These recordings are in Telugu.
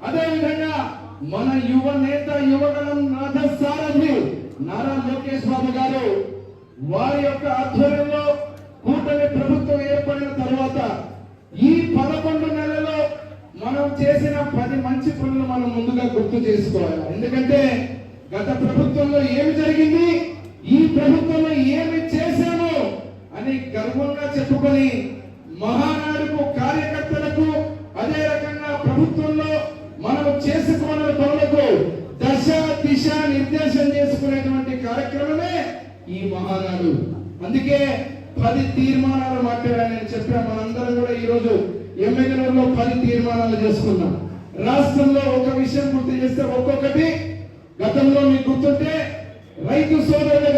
అదే విధంగా మన యువ నేత యువగణం నాథ సారథి నారా లోకేష్ బాబు గారు వారి యొక్క ఆధ్వర్యంలో కూటమి ప్రభుత్వం ఏర్పడిన తర్వాత ఈ పదకొండు నెలలో మనం చేసిన పది మంచి పనులు మనం ముందుగా గుర్తు చేసుకోవాలి. ఎందుకంటే గత ప్రభుత్వంలో ఏమి జరిగింది? ఈ ప్రభుత్వంలో ఏమి చేశాము అని గర్వంగా చెప్పుకొని మహానాడుకు కార్యకర్తలకు అదే రకంగా ప్రభుత్వంలో మనం చేసిన సమాధానాలు అందుకే పది తీర్మానాలు మాట్లాడాలని చెప్పా మనందరం కూడా ఈ రోజు ఎమ్మెల్యేలో పది తీర్మానాలు చేసుకున్నాం. రాష్ట్రంలో ఒక విషయం గుర్తు చేస్తే ఒక్కొక్కటి. గతంలో మీకు గుర్తుంటే రైతు సోదరుల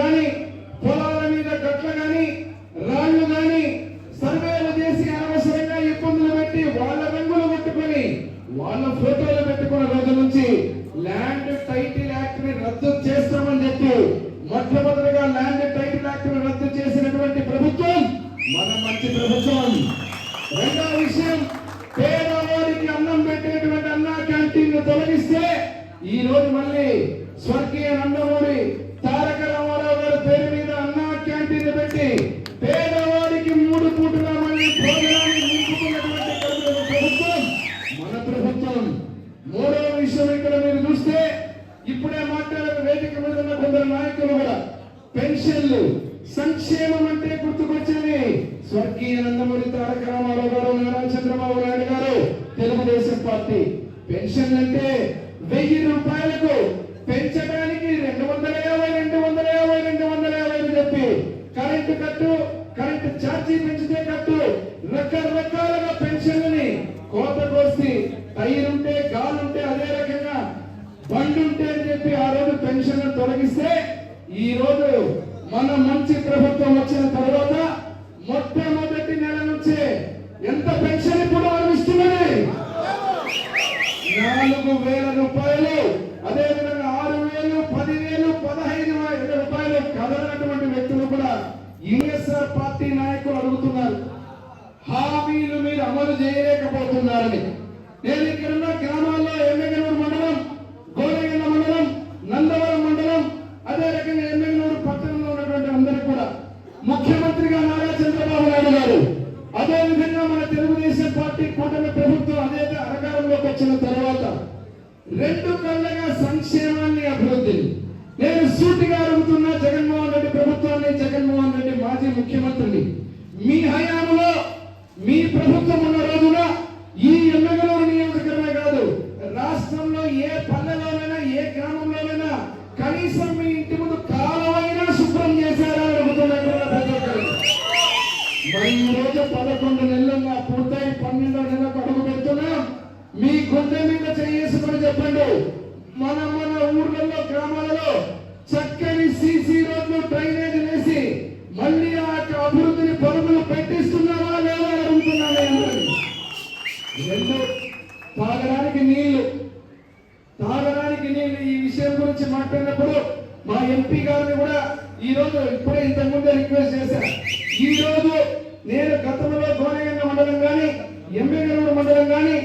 రెండవ విషయం పేదవారికి అన్నం పెట్టేటువంటి అన్నా క్యాంటీన్ తొలగిస్తే ఈ రోజు మళ్ళీ స్వర్గీయ నందమూరి తారక రామారావు గారి పేరు మీద అన్నా క్యాంటీన్ పెట్టి పేదవారికి మూడు పూటల మళ్ళీ భోజనాన్ని నింపుకున్నటువంటి ప్రభుత్వం మన ప్రభుత్వం. మూడవ విషయం ఇక్కడ మీరు చూస్తే ఇప్పుడే మాట్లాడిన వేదిక మీద ఉన్న కొందరు నాయకులు కూడా. పెన్షన్లు సంక్షేమం అంటే గుర్తుకొచ్చి స్వర్గీయ నందమూరి తారక రామారావు గారు నారా చంద్రబాబు నాయుడు గారు తెలుగుదేశం పార్టీ పెన్షన్ అంటే వెయ్యి రూపాయలకు పెంచడానికి రెండు వందల యాభై రెండు వందల యాభై రెండు వందల యాభై అని చెప్పి కరెంటు కట్టు కరెంటు ఛార్జీ పెంచితే కట్టు రకరకాలుగా పెన్షన్లని కోత కోసి టైరుంటే ఉంటే అదే రకంగా బండి ఉంటే అని చెప్పి ఆ రోజు పెన్షన్ తొలగిస్తే ఈ రోజు మన మంచి ప్రభుత్వం వచ్చిన తర్వాత మొట్టమొదటి నెల నుంచే ఎంత పెన్షన్ ఇప్పుడు అనుభవిస్తున్నది నాలుగు వేల రూపాయలు అదేవిధంగా ఆరు వేలు పదివేలు పదహైదు వేల రూపాయలు కదలనటువంటి వ్యక్తులు కూడా యుఎస్ఆర్ పార్టీ నాయకులు అడుగుతున్నారు. హామీలు మీరు అమలు చేయలేకపోతున్నారని. నేను ఇక్కడ ఉన్న గ్రామాల్లో ఎమ్మెగనూరు మండలం తెలుగుదేశం పార్టీ కూటమి ప్రభుత్వం అదే అధికారంలోకి వచ్చిన తర్వాత రెండు కళ్ళగా సంక్షేమాన్ని అభివృద్ధిని నేను సూటిగా అడుగుతున్నా జగన్మోహన్ రెడ్డి ప్రభుత్వాన్ని జగన్మోహన్ రెడ్డి మాజీ ముఖ్యమంత్రిని. ఈ రోజు పదకొండు నెలలుగా పూర్తయి పన్నెండో నెలకు అడుగు పెడుతున్నాం. మీ గుండె మీద చేసుకొని చెప్పండి. మన మన ఊర్లలో గ్రామాలలో చక్కని సీసీ రోడ్లు డ్రైనేజ్ వేసి మళ్ళీ ఆ యొక్క అభివృద్ధిని పరుగులు పెట్టిస్తున్నావా లేదా అని అడుగుతున్నాను నేను. తాగడానికి నీళ్ళు తాగడానికి నీళ్ళు ఈ విషయం గురించి మాట్లాడినప్పుడు మా ఎంపీ గారిని కూడా ఈ రోజు ఇప్పుడే ఇంతకుముందే రిక్వెస్ట్ చేశాను ఈ రోజు నేను గతంలో గోనగంగ మండలం గాని ఎంబేగనూరు మండలం గాని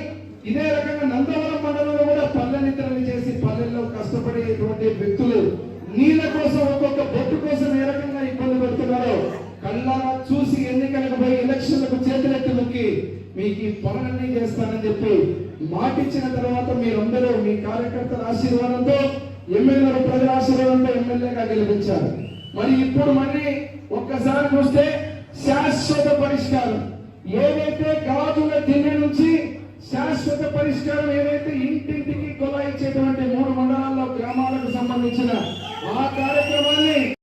ఇదే రకంగా నందవరం మండలంలో కూడా పల్లె చేసి పల్లెల్లో కష్టపడేటువంటి వ్యక్తులు నీళ్ళ కోసం ఒక్కొక్క బొట్టు కోసం ఏ రకంగా ఇబ్బంది పెడుతున్నారో కళ్ళారా చూసి ఎన్నికలకు పోయి ఎలక్షన్లకు చేతులెత్తి నొక్కి మీకు ఈ పనులన్నీ చేస్తానని చెప్పి మాటిచ్చిన తర్వాత మీరందరూ మీ కార్యకర్తల ఆశీర్వాదంతో ఎమ్మెల్యేలు ప్రజల ఆశీర్వాదంతో ఎమ్మెల్యేగా గెలిపించారు. మరి ఇప్పుడు మళ్ళీ ఒక్కసారి చూస్తే శాశ్వత పరిష్కారం. ఏదైతే గాజుల తిండి నుంచి శాశ్వత పరిష్కారం ఏదైతే ఇంటింటికి కొలాయించేటువంటి మూడు మండలాల్లో గ్రామాలకు సంబంధించిన ఆ కార్యక్రమం